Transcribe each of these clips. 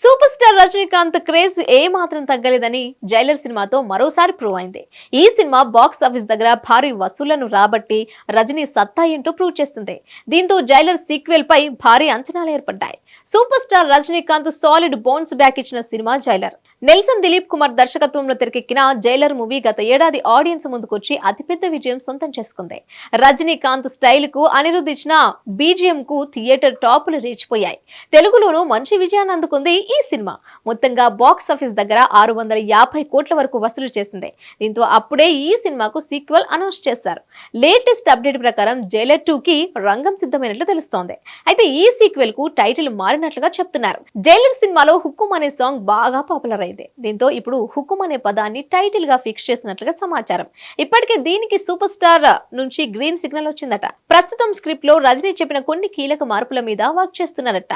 Super star Rajinikanth craze ఏ మాత్రం తగ్గలేదని జైలర్ సినిమాతో మరోసారి ప్రూవ్ అయింది. ఈ సినిమా బాక్స్ ఆఫీస్ దగ్గర భారీ వసూళ్ళను రాబట్టి రజనీ సత్తా ఏంటో ప్రూవ్ చేస్తుంది. దీంతో జైలర్ సీక్వెల్ పై భారీ అంచనాలు ఏర్పడ్డాయి. Super star Rajinikanth solid bounce back ఇచ్చిన సినిమా జైలర్. నెల్సన్ దిలీప్ కుమార్ దర్శకత్వంలో తెరకెక్కిన జైలర్ మూవీ గత ఏడాది ఆడియన్స్ ముందుకొచ్చి అతిపెద్ద విజయం సొంతం చేసుకుంది. రజనీకాంత్ స్టైల్కు అనిరుద్ధ్ ఇచ్చిన బీజిఎం కు థియేటర్ టాపులు రేచిపోయాయి. తెలుగులోనూ మంచి విజయాన్ని అందుకుంది ఈ సినిమా. మొత్తంగా బాక్స్ ఆఫీస్ దగ్గర ఆరు వందల యాభై కోట్ల వరకు వసూలు చేసింది. దీంతో అప్పుడే ఈ సినిమాకు సీక్వెల్ అనౌన్స్ చేశారు. లేటెస్ట్ అప్డేట్ ప్రకారం జైలర్ టూ కి రంగం సిద్ధమైనట్లు తెలుస్తోంది. అయితే ఈ సీక్వెల్కు టైటిల్ మారినట్లుగా చెప్తున్నారు. జైలర్ సినిమాలో హుక్కుమ్ అనే సాంగ్ బాగా పాపులర్ అయింది దీంతో ఇప్పుడు హుకుమ్ అనే పదాన్ని టైటిల్గా ఫిక్స్ చేసినట్లుగా సమాచారం. ఇప్పటికే దీనికి సూపర్ స్టార్ నుంచి గ్రీన్ సిగ్నల్ వచ్చిందట. ప్రస్తుతం స్క్రిప్ట్లో రజనీ చెప్పిన కొన్ని కీలక మార్పుల మీద వర్క్ చేస్తున్నారట.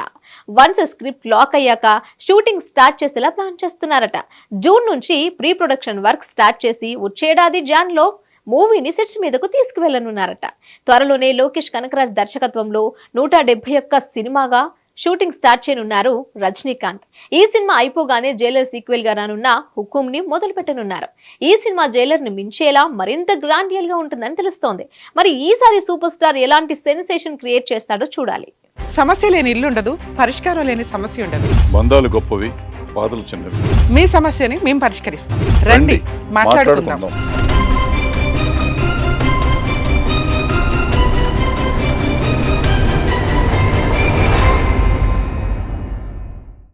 వన్స్ స్క్రిప్ట్ లాక్ అయ్యాక షూటింగ్ స్టార్ట్ చేసేలా ప్లాన్ చేస్తున్నారట. జూన్ నుంచి ప్రీ ప్రొడక్షన్ వర్క్ స్టార్ట్ చేసి వచ్చేడాది జాన్లో మూవీని సెట్స్ మీదకు తీసుకువెళ్ళనున్నారట త్వరలోనే లోకేష్ కనకరాజ్ దర్శకత్వంలో నూట ఒక్క సినిమాగా షూటింగ్ స్టార్ట్ చేయనున్నారు రజనీకాంత్. ఈ సినిమా అయిపోగానే జైలర్ సీక్వెల్గా రానున్న హుకుం ని మొదలు పెట్టనున్నారు ఈ సినిమా జైలర్ని మించేలా మరింత గ్రాండియల్గా ఉంటుందని తెలుస్తోంది. మరి ఈసారి సూపర్ స్టార్ ఎలాంటి సెన్సేషన్ క్రియేట్ చేస్తాడో చూడాలి. సమస్య లేని ఇల్లు ఉండదు పరిష్కారం లేని సమస్య ఉండదు. బంధాలు గొప్పవి బాధలు చిన్నవి. మీ సమస్యని మేము పరిష్కరిస్తాం. రండి మాట్లాడుకుందాం.